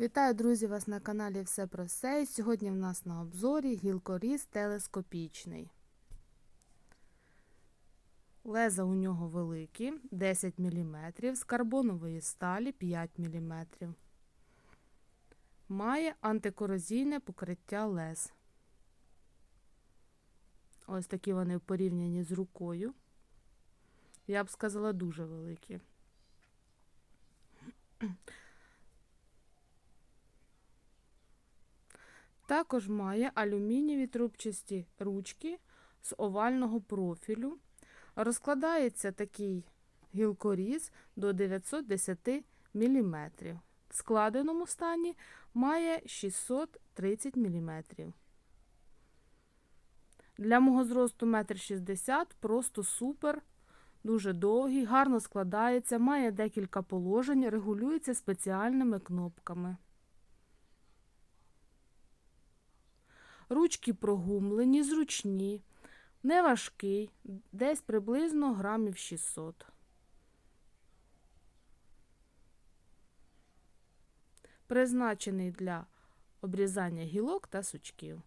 Вітаю, друзі, вас на каналі Все про все. І сьогодні в нас на обзорі гілкоріз телескопічний. Леза у нього великі 10 мм, з карбонової сталі 5 мм. Має антикорозійне покриття лез. Ось такі вони в порівнянні з рукою. Я б сказала, дуже великі. Також має алюмінієві трубчасті ручки з овального профілю. Розкладається такий гілкоріз до 910 мм. В складеному стані має 630 мм. Для мого зросту 1,60 м просто супер, дуже довгий, гарно складається, має декілька положень, регулюється спеціальними кнопками. Ручки прогумлені, зручні, неважкий, десь приблизно грамів 600. Призначений для обрізання гілок та сучків.